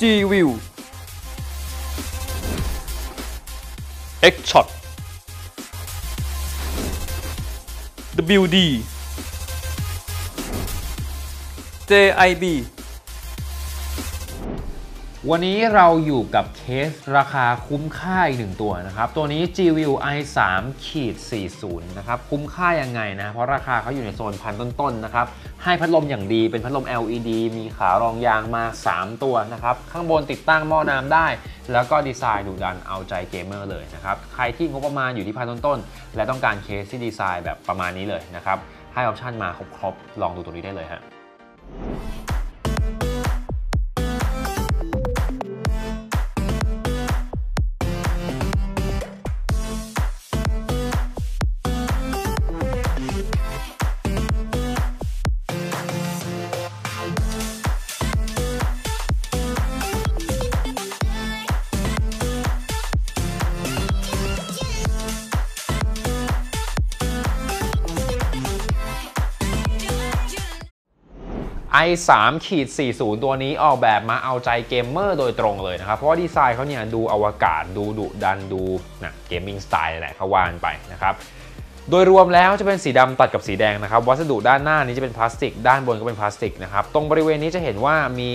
HD view. JIB วันนี้เราอยู่กับเคสราคาคุ้มค่าอีกหนึ่งตัวนะครับ ตัวนี้ G-View i3 ขีด40 นะครับ คุ้มค่ายังไงนะ เพราะราคาเขาอยู่ในโซนพันต้นๆนะครับ ให้พัดลมอย่างดีเป็นพัดลม LED มีขารองยางมา 3 ตัวนะครับ ข้างบนติดตั้งหม้อน้ำได้ แล้วก็ดีไซน์ดุดันเอาใจเกมเมอร์เลยนะครับ ใครที่งบประมาณอยู่ที่พันต้นๆ และต้องการเคสที่ดีไซน์แบบประมาณนี้เลยนะครับ ให้ออปชันมาครบๆ ลองดูตัวนี้ได้เลยฮะ i3 ขีด40 ตัวนี้ออกแบบมาเอาใจเกมเมอร์โดยตรงเลยนะครับ เพราะว่าดีไซน์เขาเนี่ยดูอวกาศดูดุดันดูนะเกมมิ่งสไตล์แหละเขาวานไปนะครับ โดยรวมแล้วจะเป็นสีดำตัดกับสีแดงนะครับ วัสดุด้านหน้านี้จะเป็นพลาสติก ด้านบนก็เป็นพลาสติกนะครับ ตรงบริเวณนี้จะเห็นว่ามี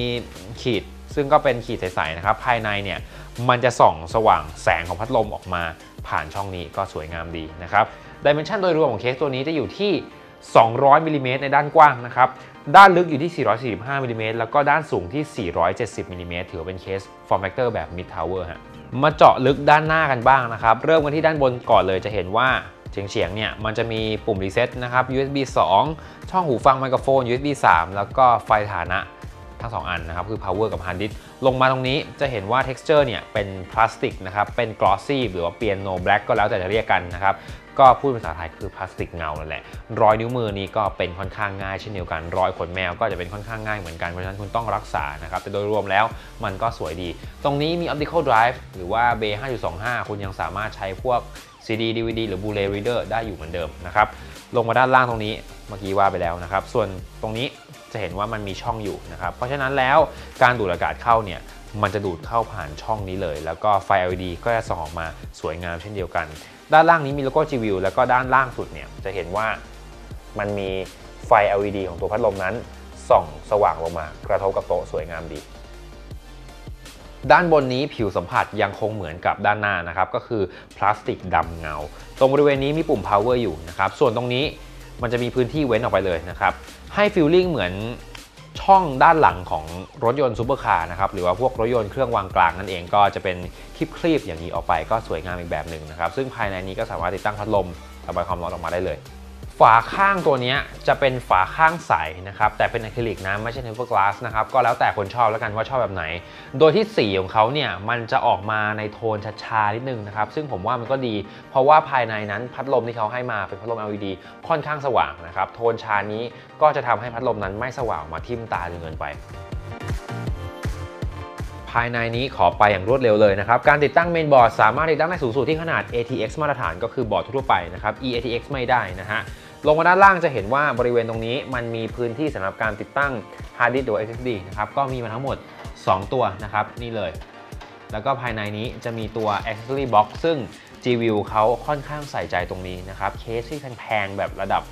ขีดซึ่งก็เป็นขีดใสๆนะครับ ภายในเนี่ยมันจะส่องสว่างแสงของพัดลมออกมาผ่านช่องนี้ก็สวยงามดีนะครับดิเมนชันโดยรวมของเคสตัวนี้จะอยู่ที่ 200มิลลิเมตรในด้านกว้างนะครับ ด้านลึกอยู่ที่ 445มิลลิเมตรแล้วก็ด้านสูงที่ 470มิลลิเมตรถือเป็นเคส form factor แบบ mid tower ฮะ มาเจาะลึกด้านหน้ากันบ้างนะครับ เริ่มกันที่ด้านบนก่อนเลยจะเห็นว่าเฉียงเฉียงๆเนี่ยมันจะมีปุ่มรีเซ็ตนะครับ USB 2 ช่องหูฟังไมโครโฟน USB 3 แล้วก็ไฟฐานะทั้ง 2 อันนะครับ คือ power กับ hard disk ลงมาตรงนี้จะเห็นว่า texture เนี่ยเป็นพลาสติกนะครับ เป็น glossy หรือว่า piano black ก็แล้วแต่จะเรียกกันนะครับ ก็พูดภาษาไทยคือพลาสติกเงานั่นแหละรอยนิ้วมือนี้ก็เป็นค่อนข้างง่ายเช่นเดียวกัน รอยขนแมวก็จะเป็นค่อนข้างง่ายเหมือนกัน เพราะฉะนั้นคุณต้องรักษานะครับ แต่โดยรวมแล้วมันก็สวยดี ตรงนี้มี optical drive หรือว่า b 5.25 คุณยังสามารถใช้พวก CD DVD หรือ Blu-ray reader ได้อยู่เหมือนเดิมนะครับลงมาด้านล่างตรงนี้เมื่อกี้ว่าไปแล้วนะครับ ส่วนตรงนี้จะเห็นว่ามันมีช่องอยู่นะครับ เพราะฉะนั้นแล้วการดูดอากาศเข้าเนี่ย มันจะดูดเข้าผ่านช่องนี้เลย แล้วก็ไฟ LED ก็จะส่องออกมาสวยงามเช่นเดียวกัน ด้านล่างนี้มีโลโก้ G-View แล้วก็ด้านล่างสุดเนี่ยจะเห็นว่ามันมีไฟ LED ของตัวพัดลมนั้นส่องสว่างลงมากระทบกับโต๊ะสวยงามดี ด้านบนนี้ผิวสัมผัสยังคงเหมือนกับด้านหน้านะครับ ก็คือพลาสติกดำเงา ตรงบริเวณนี้มีปุ่ม power อยู่นะครับ ส่วนตรงนี้มันจะมีพื้นที่เว้นออกไปเลยนะครับ ให้ฟีลลิ่งเหมือน ช่องด้านหลังของรถยนต์ซูเปอร์คาร์นะครับหรือว่าพวกรถยนต์เครื่องวางกลางนั่นเองก็จะเป็นคลิปคลีบอย่างนี้ออกไปก็สวยงามอีกแบบหนึ่งนะครับซึ่งภายในนี้ก็สามารถติดตั้งพัดลมระบายความร้อนออกมาได้เลย ฝาข้างตัวนี้จะเป็นฝาข้างใสนะครับ แต่เป็นอะคริลิกนะไม่ใช่เทมเปอร์กลาสนะครับ ก็แล้วแต่คนชอบแล้วกันว่าชอบแบบไหน โดยที่สีของเขาเนี่ย มันจะออกมาในโทนชาๆนิดนึงนะครับ ซึ่งผมว่ามันก็ดี เพราะว่าภายในนั้นพัดลมที่เขาให้มาเป็นพัดลม LED ค่อนข้างสว่างนะครับ โทนชานี้ก็จะทำให้พัดลมนั้นไม่สว่างมาทิ่มตาจนเกินไปภายในนี้ขอไปอย่างรวดเร็วเลยนะครับ การติดตั้งเมนบอร์ดสามารถติดตั้งได้สูงสุดที่ขนาด ATX มาตรฐานก็คือบอร์ดทั่วไปนะครับ eATX ไม่ได้นะฮะ ลงมาด้านล่างจะเห็นว่าบริเวณตรงนี้มันมีพื้นที่สำหรับการติดตั้ง hard disk หรือ SSD นะครับก็มีมาทั้งหมด 2 ตัวนะครับนี่เลย แล้วก็ภายในนี้จะมีตัว accessory box ซึ่ง G-View เขาค่อนข้างใส่ใจตรงนี้นะครับเคสที่แพงๆแบบระดับ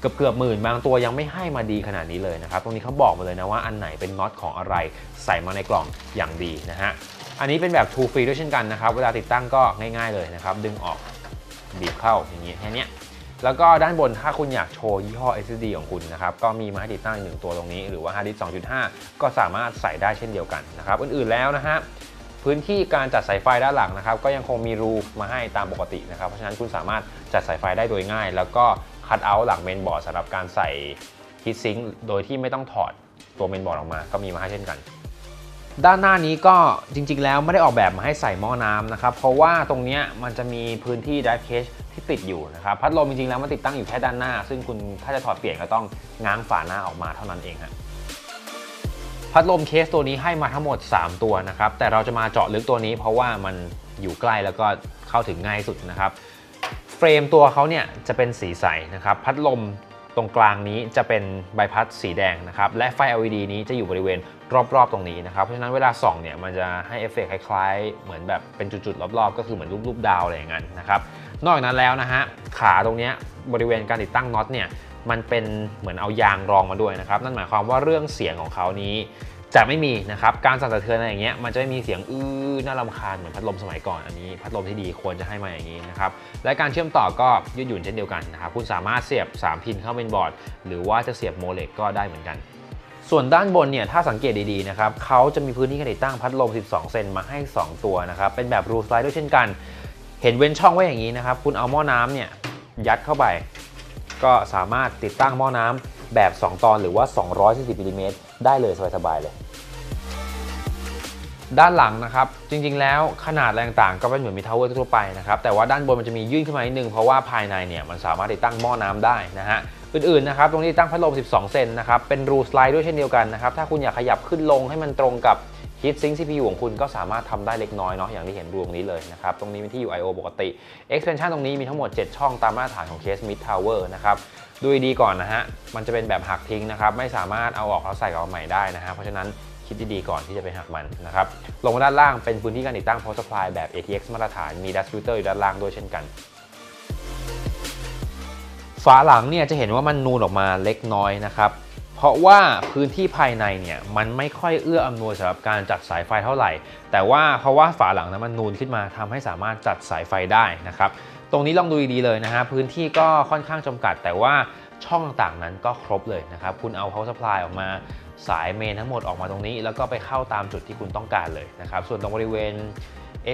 เกือบเกือบหมื่นบางตัวยังไม่ให้มาดีขนาดนี้เลยนะครับ ตรงนี้เขาบอกมาเลยนะว่าอันไหนเป็นน็อตของอะไรใส่มาในกล่องอย่างดีนะฮะอันนี้เป็นแบบ two free ด้วยเช่นกันนะครับ เวลาติดตั้งก็ง่าย ๆเลยนะครับ ดึงออกบีบเข้าอย่างนี้แค่เนี้ย แล้วก็ด้านบนถ้าคุณอยากโชว์ยี่ห้อ SSD ของคุณนะครับ ก็มีมาให้ติดตั้งหนึ่งตัวตรงนี้ หรือว่า hard disk 2.5 ก็สามารถใส่ได้เช่นเดียวกันนะครับ อื่นๆแล้วนะฮะพื้นที่การจัดสายไฟด้านหลังนะครับ ก็ยังคงมีรูมาให้ตามปกตินะครับ เพราะฉะนั้นคุณสามารถจัดสายไฟได้โดยง่าย แล้วก็คัดเอาท์หลังเมนบอร์ดสำหรับการใส่ฮีทซิงค์โดยที่ไม่ต้องถอดตัวเมนบอร์ดออกมา ก็มีมาให้เช่นกัน ด้านหน้านี้ก็จริง ๆ แล้วไม่ได้ออกแบบมาให้ใส่หม้อน้ำนะครับ เพราะว่าตรงนี้มันจะมีพื้นที่ drive cage ที่ติดอยู่นะครับพัดลมจริงๆแล้วมันติดตั้งอยู่แค่ด้านหน้า ซึ่งคุณถ้าจะถอดเปลี่ยนก็ต้องง้างฝาหน้าออกมาเท่านั้นเองฮะพัดลมเคสตัวนี้ให้มาทั้งหมด 3 ตัวนะครับแต่เราจะมาเจาะลึกตัวนี้เพราะว่ามันอยู่ใกล้แล้วก็เข้าถึงง่ายสุดนะครับเฟรมตัวเขาเนี่ยจะเป็นสีใสนะครับพัดลม ตรงกลางนี้จะเป็นใบพัดสีแดงนะครับ และไฟ LED นี้จะอยู่บริเวณรอบๆ ตรงนี้นะครับ เพราะฉะนั้นเวลาส่องเนี่ยมันจะให้เอฟเฟกต์คล้ายๆ เหมือนแบบเป็นจุดๆ รอบๆ ก็คือเหมือนรูปๆดาวอะไรอย่างนั้นนะครับ นอกจากนั้นแล้วนะฮะขาตรงนี้บริเวณการติดตั้งน็อตเนี่ยมันเป็นเหมือนเอายางรองมาด้วยนะครับ นั่นหมายความว่าเรื่องเสียงของเขานี้ จะไม่มีนะครับการสั่นสะเทือนอะไรอย่างเงี้ยมันจะไม่มีเสียงอื้อน่ารำคาญเหมือนพัดลมสมัยก่อนอันนี้พัดลมที่ดีควรจะให้มาอย่างนี้นะครับและการเชื่อมต่อก็ยืดหยุ่นเช่นเดียวกันนะครับคุณสามารถเสียบ 3 พินเข้าเป็นบอร์ด หรือว่าจะเสียบโมเลกก็ได้เหมือนกันส่วนด้านบนเนี่ยถ้าสังเกตดีๆนะครับเขาจะมีพื้นที่การติดตั้งพัดลม 12 เซนมาให้ 2 ตัวนะครับเป็นแบบรูสไลด์ด้วยเช่นกัน เห็นเว้นช่องไว้อย่างนี้นะครับคุณเอาหม้อน้ำเนี่ยยัดเข้าไป ก็สามารถติดตั้งหม้อน้ำแบบ 2 ตอนหรือว่า 240มิลลิเมตรได้เลยสบายๆเลย ด้านหลังนะครับ จริงๆ แล้วขนาดอะไรต่างก็เป็นเหมือนมีทาวเวอร์ทั่วไปนะครับ แต่ว่าด้านบนมันจะมียื่นขึ้นมานิดนึง เพราะว่าภายในเนี่ยมันสามารถติดตั้งหม้อน้ำได้นะฮะ อื่นๆ นะครับ ตรงนี้ตั้งพัดลม 12 เซนนะครับ เป็นรูสไลด์ด้วยเช่นเดียวกันนะครับ ถ้าคุณอยากขยับขึ้นลงให้มันตรงกับฮีทซิงค์ CPU ของคุณก็สามารถทำได้เล็กน้อยเนาะ อย่างที่เห็นรูตรงนี้เลยนะครับ ตรงนี้เป็นที่อยู่ I/O ปกติ extension ตรงนี้มีทั้งหมด 7 ช่องตามมาตรฐานของ Case Mid Tower นะครับดูดีก่อนนะฮะ มันจะเป็นแบบหักทิ้งนะครับ ไม่สามารถเอาออกแล้วใส่กลับมาใหม่ได้นะฮะ เพราะฉะนั้น คิดดีๆก่อนที่จะไปหักมันนะครับลงมาด้านล่างเป็นพื้นที่การติดตั้ง power supply แบบ ATX มาตรฐานมี dust filter อยู่ด้านล่างด้วยเช่นกันฝาหลังเนี่ยจะเห็นว่ามันนูนออกมาเล็กน้อยนะครับ เพราะว่าพื้นที่ภายในเนี่ยมันไม่ค่อยเอื้ออำนวยสำหรับการจัดสายไฟเท่าไหร่ แต่ว่าเพราะว่าฝาหลังนั้นมันนูนขึ้นมาทำให้สามารถจัดสายไฟได้นะครับ ตรงนี้ลองดูดีๆเลยนะฮะพื้นที่ก็ค่อนข้างจำกัด แต่ว่าช่องต่างๆนั้นก็ครบเลยนะครับ คุณเอา power supply ออกมา สายเมนทั้งหมดออกมาตรงนี้ แล้วก็ไปเข้าตามจุดที่คุณต้องการเลยนะครับ ส่วนตรงบริเวณ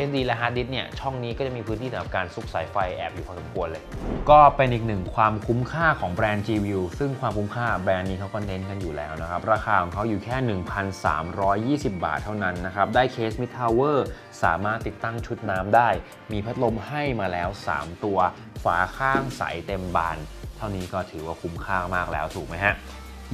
SD และ Hard Disk เนี่ยช่องนี้ก็จะมีพื้นที่สำหรับการซุกสายไฟแอบอยู่พอสมควรเลย ก็เป็นอีกหนึ่งความคุ้มค่าของแบรนด์ G-View ซึ่งความคุ้มค่าแบรนด์นี้เขาก็เทน้นกันอยู่แล้วนะครับ ราคาของเขาอยู่แค่ 1,320 บาทเท่านั้นนะครับ ได้เคส Mid Tower สามารถติดตั้งชุดน้ำได้ มีพัดลมให้มาแล้ว 3 ตัว ฝาข้างใสเต็มบาน เท่านี้ก็ถือว่าคุ้มค่ามากแล้วถูกไหมฮะ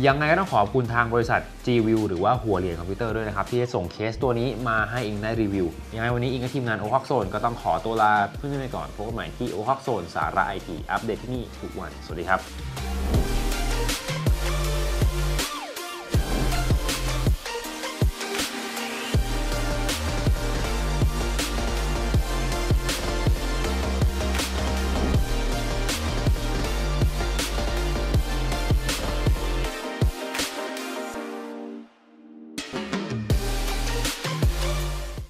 ยังไงก็ต้องขอบคุณทางบริษัท G-View หรือว่าหัวเหรียญคอมพิวเตอร์ด้วยนะครับ ที่ได้ส่งเคสตัวนี้มาให้อิงได้รีวิว ยังไงวันนี้อิงกับทีมงานโอฮอกโซนก็ต้องขอตัวลาเพื่อนๆไปก่อนพบกันใหม่ที่โอฮอกโซนสาระไอทีอัปเดตที่นี่ทุกวัน สวัสดีครับ